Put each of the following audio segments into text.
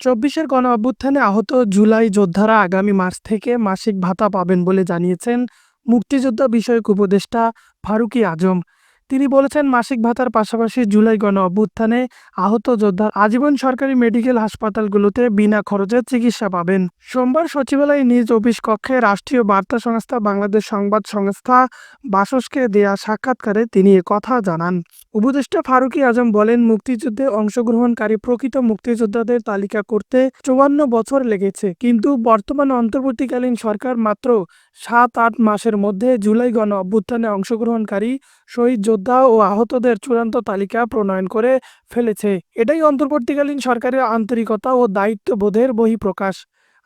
চব্বিশের গণ অভ্যুত্থানে আহত জুলাই যোদ্ধারা আগামী মাস থেকে মাসিক ভাতা পাবেন বলে জানিয়েছেন মুক্তিযোদ্ধা বিষয়ক উপদেষ্টা ফারুকি আজম। তিনি বলেছেন, মাসিক ভাতার পাশাপাশি জুলাই গণ অভ্যুত্থানে আহত যোদ্ধার আজীবন সরকারি মেডিকেল হাসপাতালগুলোতে বিনা খরচে চিকিৎসা পাবেন। সোমবার সচিবালয়ে নিজ অফিস কক্ষে রাষ্ট্রীয় বার্তা সংস্থা বাংলাদেশ সংবাদ সংস্থা বাসসকে দেয়া সাক্ষাৎকারে তিনি কথা জানান। উপদেষ্টা ফারুকী আজম বলেন, মুক্তিযুদ্ধে অংশগ্রহণকারী প্রকৃত মুক্তিযোদ্ধাদের তালিকা করতে চুয়ান্ন বছর লেগেছে, কিন্তু বর্তমান অন্তর্বর্তীকালীন সরকার মাত্র সাত আট মাসের মধ্যে জুলাই গণ অভ্যুত্থানে অংশগ্রহণকারী শহীদ যোদ্ধা ও আহতদের চূড়ান্ত তালিকা প্রণয়ন করে ফেলেছে। এটাই অন্তর্বর্তীকালীন সরকারের আন্তরিকতা ও দায়িত্ববোধের বহিঃপ্রকাশ।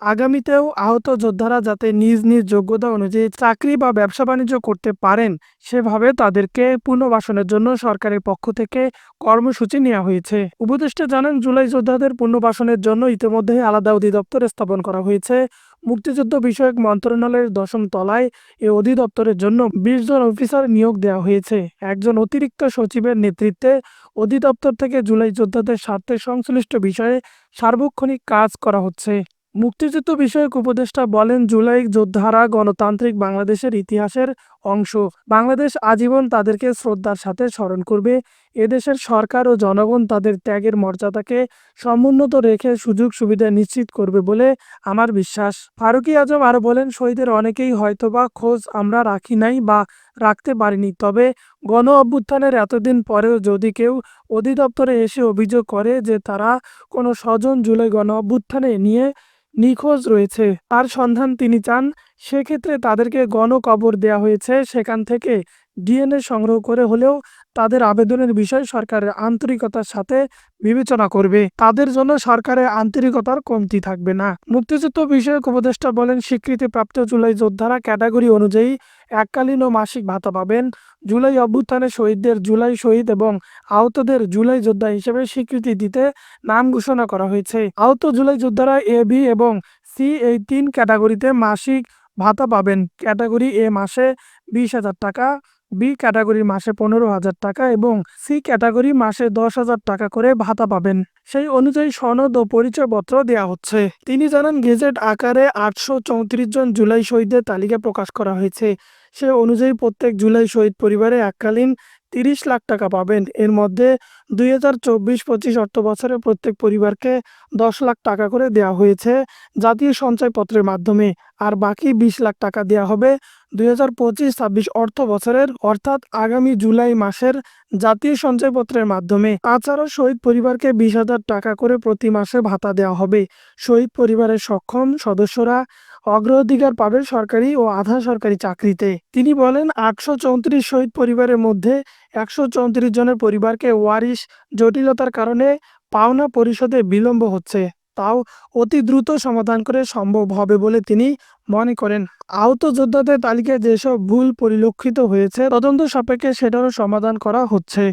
আগামীতেও আহত যোদ্ধারা যাতে নিজ নিজ যোগ্যতা অনুযায়ী চাকরি বা ব্যবসা বাণিজ্য করতে পারেন, সেভাবে তাদেরকে পুনর্বাসনের জন্য সরকারের পক্ষ থেকে কর্মসূচি নেওয়া হয়েছে। উপদেষ্টা জানান, জুলাই যোদ্ধাদের পুনর্বাসনের জন্য ইতিমধ্যে আলাদা অধিদপ্তর স্থাপন করা হয়েছে। মুক্তিযুদ্ধ বিষয়ক মন্ত্রণালয়ের দশম তলায় এ অধিদপ্তরের জন্য বিশ জন অফিসার নিয়োগ দেওয়া হয়েছে। একজন অতিরিক্ত সচিবের নেতৃত্বে অধিদপ্তর থেকে জুলাই যোদ্ধাদের স্বার্থে সংশ্লিষ্ট বিষয়ে সার্বক্ষণিক কাজ করা হচ্ছে। মুক্তিযুদ্ধ বিষয়ক উপদেষ্টা বলেন, জুলাই যোদ্ধারা গণতান্ত্রিক বাংলাদেশের ইতিহাসের অংশ। বাংলাদেশ আজীবন তাদেরকে শ্রদ্ধার সাথে স্মরণ করবে। এদেশের সরকার ও জনগণ তাদের ত্যাগের মর্যাদাকে সমুন্নত রেখে সুযোগ সুবিধা নিশ্চিত করবে বলে আমার বিশ্বাস। ফারুকী আজম আরও বলেন, শহীদের অনেকেই হয়তোবা খোঁজ আমরা রাখি নাই বা রাখতে পারিনি, তবে গণ অভ্যুত্থানের এতদিন পরেও যদি কেউ অধিদপ্তরে এসে অভিযোগ করে যে তারা কোনো স্বজন জুলাই গণ অভ্যুত্থানে নিয়ে নিখোঁজ রয়েছে। তার সন্ধান তিনি চান সেক্ষেত্রে তাদেরকে গণকবর দেয়া হয়েছে সেখান থেকে। ডিএনএ সংগ্রহ করে হলেও তাদের আবেদনের বিষয় সরকারের আন্তরিকতার সাথে বিবেচনা করবে। তাদের জন্য সরকারের আন্তরিকতার কমতি থাকবে না। মুক্তিযুদ্ধ বিষয়ক উপদেষ্টা বলেন, স্বীকৃতিপ্রাপ্ত জুলাই যোদ্ধারা ক্যাটাগরি অনুযায়ী এককালীন ও মাসিক ভাতা পাবেন। জুলাই অভ্যুত্থানে শহীদদের জুলাই শহীদ এবং আহতদের জুলাই যোদ্ধা হিসেবে স্বীকৃতি দিতে নাম ঘোষণা করা হয়েছে। আহত জুলাই যোদ্ধারা এ বি এবং সি এই তিন ক্যাটাগরিতে মাসিক ভাতা পাবেন। ক্যাটাগরি এ মাসে বিশ হাজার টাকা বি ক্যাটাগরি মাসে পনেরো হাজার টাকা এবং সি ক্যাটাগরি মাসে দশ হাজার টাকা করে ভাতা পাবেন। সেই অনুযায়ী সনদ ও পরিচয়পত্র দেওয়া হচ্ছে। তিনি জানান, গেজেট আকারে আটশো চৌত্রিশ জন জুলাই শহীদের তালিকা প্রকাশ করা হয়েছে। সে অনুযায়ী প্রত্যেক জুলাই শহীদ পরিবারে এককালীন তিরিশ লাখ টাকা পাবেন। এর মধ্যে দুই হাজার চব্বিশ পঁচিশ অর্থ বছরে প্রত্যেক পরিবারকে দশ লাখ টাকা করে দেওয়া হয়েছে জাতীয় সঞ্চয়পত্রের মাধ্যমে। আর বাকি বিশ লাখ টাকা দেওয়া হবে দুই হাজার পঁচিশ ছাব্বিশ অর্থ বছরের, অর্থাৎ আগামী জুলাই মাসের জাতীয় সঞ্চয়পত্রের মাধ্যমে। তাছাড়াও শহীদ পরিবারকে বিশ হাজার টাকা করে প্রতি মাসে ভাতা দেওয়া হবে। শহীদ পরিবারের সক্ষম সদস্যরা অগ্রাধিকার পাবে সরকারি ও আধা সরকারি চাকরিতে। তিনি বলেন, আটশো চৌত্রিশ শহীদ পরিবারের মধ্যে একশো চৌত্রিশ জনের পরিবারকে ওয়ারিশ জটিলতার কারণে পাওনা পরিশোধে বিলম্ব হচ্ছে। তাও অতি দ্রুত সমাধান করে সম্ভব হবে বলে তিনি মনে করেন। আহত যোদ্ধাদের তালিকায় যেসব ভুল পরিলক্ষিত হয়েছে, তদন্ত সাপেক্ষে সেটারও সমাধান করা হচ্ছে।